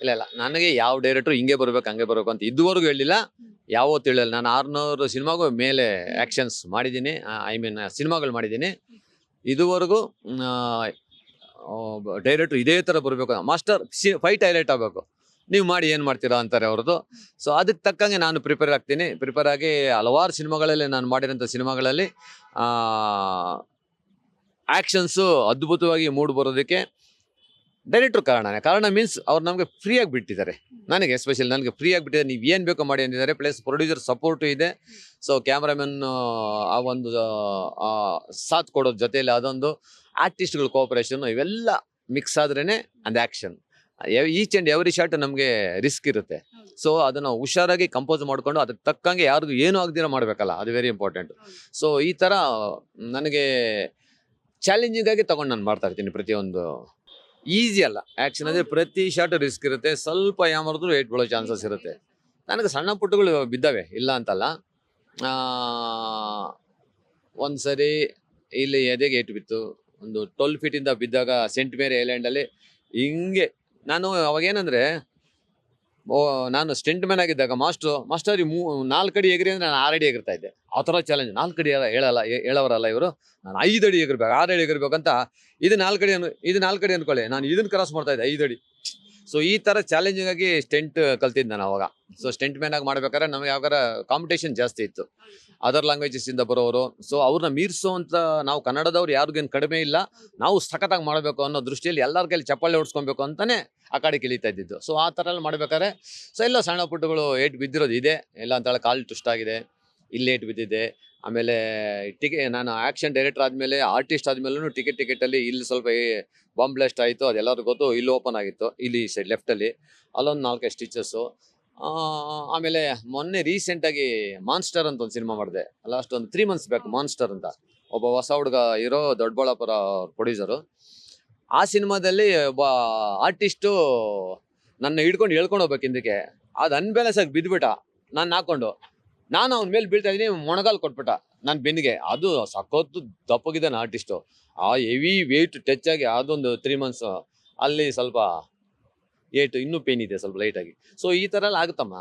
ಇಲ್ಲ ಇಲ್ಲ. ನನಗೆ ಯಾವ ಡೈರೆಕ್ಟರ್ ಹಿಂಗೆ ಬರ್ಬೇಕು, ಹಂಗೆ ಬರ್ಬೇಕು ಅಂತ ಇದುವರೆಗೂ ಹೇಳಿಲ್ಲ. ಯಾವತ್ತು ಹೇಳಿಲ್ಲ. ನಾನು ಆರ್ನೂರು ಸಿನಿಮಾಗೂ ಮೇಲೆ ಆ್ಯಕ್ಷನ್ಸ್ ಮಾಡಿದ್ದೀನಿ. ಐ ಮೀನ್ ಸಿನಿಮಾಗಳು ಮಾಡಿದ್ದೀನಿ. ಇದುವರೆಗೂ ಡೈರೆಕ್ಟ್ರು ಇದೇ ಥರ ಬರಬೇಕು. ಮಾಸ್ಟರ್ ಸಿ ಫೈಟ್ ಹೈಲೈಟ್ ಆಗಬೇಕು. ನೀವು ಮಾಡಿ ಏನು ಮಾಡ್ತೀರಾ ಅಂತಾರೆ ಅವ್ರದ್ದು. ಸೊ ಅದಕ್ಕೆ ತಕ್ಕಂಗೆ ನಾನು ಪ್ರಿಪೇರ್ ಆಗ್ತೀನಿ. ಪ್ರಿಪೇರ್ ಆಗಿ ಹಲವಾರು ಸಿನಿಮಾಗಳಲ್ಲಿ ನಾನು ಮಾಡಿರೋಂಥ ಸಿನಿಮಾಗಳಲ್ಲಿ ಆ್ಯಕ್ಷನ್ಸು ಅದ್ಭುತವಾಗಿ ಮೂಡ್ ಬರೋದಕ್ಕೆ ಡೈರೆಕ್ಟ್ರು ಕಾರಣನೇ ಕಾರಣ ಮೀನ್ಸ್ ಅವ್ರು ನಮಗೆ ಫ್ರೀಯಾಗಿ ಬಿಟ್ಟಿದ್ದಾರೆ. ನನಗೆ ಎಸ್ಪೆಷಲಿ ನನಗೆ ಫ್ರೀಯಾಗಿ ಬಿಟ್ಟಿದ್ದಾರೆ. ನೀವು ಏನು ಬೇಕೋ ಮಾಡಿ ಅಂದಿದ್ದಾರೆ. ಪ್ಲಸ್ ಪ್ರೊಡ್ಯೂಸರ್ ಸಪೋರ್ಟು ಇದೆ. ಸೊ ಕ್ಯಾಮ್ರಾಮನ್ ಆ ಒಂದು ಸಾಥ್ ಕೊಡೋದ್ರ ಜೊತೆಯಲ್ಲಿ ಅದೊಂದು ಆರ್ಟಿಸ್ಟ್ಗಳ ಕೋಆಪರೇಷನ್ ಇವೆಲ್ಲ ಮಿಕ್ಸ್ ಆದ್ರೇ and action each and every shot ನಮಗೆ ರಿಸ್ಕ್ ಇರುತ್ತೆ. ಸೊ ಅದನ್ನು ಹುಷಾರಾಗಿ ಕಂಪೋಸ್ ಮಾಡಿಕೊಂಡು ಅದಕ್ಕೆ ತಕ್ಕಂಗೆ ಯಾರಿಗೂ ಏನೂ ಆಗದಿರೋ ಮಾಡಬೇಕಲ್ಲ. ಅದು ವೆರಿ ಇಂಪಾರ್ಟೆಂಟ್. ಸೊ ಈ ಥರ ನನಗೆ ಚಾಲೆಂಜಿಂಗಾಗಿ ತಗೊಂಡು ನಾನು ಮಾಡ್ತಾ ಇರ್ತೀನಿ ಪ್ರತಿಯೊಂದು ಈಸಿ ಅಲ್ಲ. ಆ್ಯಕ್ಷನ್ ಅಂದರೆ ಪ್ರತಿ ಶಾಟ್ ರಿಸ್ಕ್ ಇರುತ್ತೆ. ಸ್ವಲ್ಪ ಯಾಮರಿದ್ರು ಏಟ್ ಬೀಳೋ ಚಾನ್ಸಸ್ ಇರುತ್ತೆ. ನನಗೆ ಸಣ್ಣ ಪುಟ್ಟಗಳು ಬಿದ್ದಾವೆ. ಇಲ್ಲ ಅಂತಲ್ಲ. ಒಂದು ಸರಿ ಇಲ್ಲಿ ಎದೆಗೆ ಏಟು ಬಿತ್ತು. ಒಂದು ಟ್ವೆಲ್ ಫೀಟಿಂದ ಬಿದ್ದಾಗ ಸೆಂಟ್ ಮೇರಿ ಐಲ್ಯಾಂಡಲ್ಲಿ ಹಿಂಗೆ ನಾನು ಅವಾಗ ಏನಂದರೆ ಓ ನಾನು ಸ್ಟೆಂಟ್ ಮ್ಯಾನ್ ಆಗಿದ್ದಾಗ ಮಾಸ್ಟರ್ ಮಾಸ್ಟರ್ ಮೂ, ನಾಲ್ಕು ಅಡಿ ಎಗರಿ ಅಂದರೆ ನಾನು ಆರಡಿ ಎಗರ್ತಾ ಇದ್ದೆ. ಆ ಥರ ಚಾಲೆಂಜ್ ನಾಲ್ಕು ಅಡಿ ಹೇಳಲ್ಲ ಹೇಳೋರಲ್ಲ ಇವರು. ನಾನು ಐದು ಅಡಿ ಎಗರ್ಬೇಕು, ಆರು ಅಡಿ ಎಗರ್ಬೇಕಂತ ಇದು ನಾಲ್ಕು ಅಡಿ ಇದು ನಾಲ್ಕು ಅಡಿ ಅನ್ಕೊಳ್ಳಿ. ನಾನು ಇದನ್ನು ಕ್ರಾಸ್ ಮಾಡ್ತಾ ಇದ್ದೆ, ಐದು ಅಡಿ. ಸೊ ಈ ತರ ಚಾಲೆಂಜಿಂಗ್ ಆಗಿ ಸ್ಟೆಂಟ್ ಕಲ್ತಿದ್ದೆ ನಾನು ಅವಾಗ. ಸೊ ಸ್ಟೆಂಟ್ ಮ್ಯಾನ್ ಆಗಿ ಮಾಡ್ಬೇಕಾದ್ರೆ ನಮಗೆ ಯಾವಾಗ ಕಾಂಪಿಟೇಷನ್ ಜಾಸ್ತಿ ಇತ್ತು. ಅದರ್ ಲ್ಯಾಂಗ್ವೇಜಸ್ ಇಂದ ಬರೋರು. ಸೊ ಅವ್ರನ್ನ ಮೀರಿಸುವಂತ ನಾವು ಕನ್ನಡದವ್ರು ಯಾರಿಗೇನು ಕಡಿಮೆ ಇಲ್ಲ. ನಾವು ಸಖತ್ತಾಗಿ ಮಾಡಬೇಕು ಅನ್ನೋ ದೃಷ್ಟಿಯಲ್ಲಿ ಎಲ್ಲರ ಕೈಲಿ ಚಪ್ಪಾಳೆ ಹೊಡ್ಸ್ಕೊಬೇಕು ಅಂತಾನೆ ಆ ಕಡೆ ಕಿಳಿತಾ ಇದ್ದಿದ್ದು. ಸೊ ಆ ಥರ ಎಲ್ಲ ಮಾಡ್ಬೇಕಾದ್ರೆ ಸೊ ಎಲ್ಲ ಸಣ್ಣ ಪುಟ್ಟಗಳು ಏಟ್ ಬಿದ್ದಿರೋದು ಇದೆ. ಎಲ್ಲ ಅಂತೇಳಿ ಕಾಲು ಟುಸ್ಟ್ ಆಗಿದೆ. ಇಲ್ಲಿ ಏಟ್ ಬಿದ್ದಿದೆ ಆಮೇಲೆ ಟಿಕೆ, ನಾನು ಆ್ಯಕ್ಷನ್ ಡೈರೆಕ್ಟರ್ ಆದಮೇಲೆ, ಆರ್ಟಿಸ್ಟ್ ಆದಮೇಲೂ ಟಿಕೆಟ್ ಟಿಕೆಟಲ್ಲಿ ಇಲ್ಲಿ ಸ್ವಲ್ಪ ಬಾಂಬ್ ಬ್ಲಾಸ್ಟ್ ಆಯಿತು ಅದೆಲ್ಲರಿಗೂ ಗೊತ್ತು, ಇಲ್ಲಿ ಓಪನ್ ಆಗಿತ್ತು, ಇಲ್ಲಿ ಸೈಡ್ ಲೆಫ್ಟಲ್ಲಿ ಅಲ್ಲೊಂದು ನಾಲ್ಕೈದು ಸ್ಟಿಚಸ್ಸು ಆಮೇಲೆ ಮೊನ್ನೆ ರೀಸೆಂಟಾಗಿ ಮಾನ್ಸ್ಟರ್ ಅಂತ ಒಂದು ಸಿನಿಮಾ ಮಾಡಿದೆ. ಲಾಸ್ಟ್ ಒಂದು ತ್ರೀ ಮಂತ್ಸ್ ಬ್ಯಾಕ್ ಮಾನ್ಸ್ಟರ್ ಅಂತ. ಒಬ್ಬ ಹೊಸ ಹುಡುಗ ಇರೋ ದೊಡ್ಡಬಳ್ಳಾಪುರ ಪ್ರೊಡ್ಯೂಸರು ಆ ಸಿನಿಮಾದಲ್ಲಿ ಒಬ್ಬ ಆರ್ಟಿಸ್ಟು ನನ್ನ ಹಿಡ್ಕೊಂಡು ಹೇಳ್ಕೊಂಡು ಹೋಗ್ಬೇಕು ಹಿಂದಕ್ಕೆ. ಅದು ಅನ್ಬ್ಯಾಲೆನ್ಸ್ ಆಗಿ ಬಿದ್ದುಬಿಟ್ಟ ನಾನು ಹಾಕೊಂಡು ನಾನು ಅವ್ನ ಮೇಲೆ ಬೀಳ್ತಾ ಇದ್ದೀನಿ ಮೊಣಗಾಲ್ ಕೊಟ್ಬಿಟ್ಟ. ನನ್ನ ಬೆನ್ನಿಗೆ. ಅದು ಸಖತ್ತು ದಪ್ಪಗಿದ್ದಾನೆ ಆರ್ಟಿಸ್ಟು. ಆ ಹೆವಿ ವೆಯ್ಟ್ ಟಚ್ ಆಗಿ ಅದೊಂದು ತ್ರೀ ಮಂತ್ಸು ಅಲ್ಲಿ ಸ್ವಲ್ಪ ಏಟು ಇನ್ನೂ ಪೇನ್ ಇದೆ ಸ್ವಲ್ಪ ಲೈಟಾಗಿ ಸೊ ಈ ಥರ ಎಲ್ಲ ಆಗುತ್ತಮ್ಮ?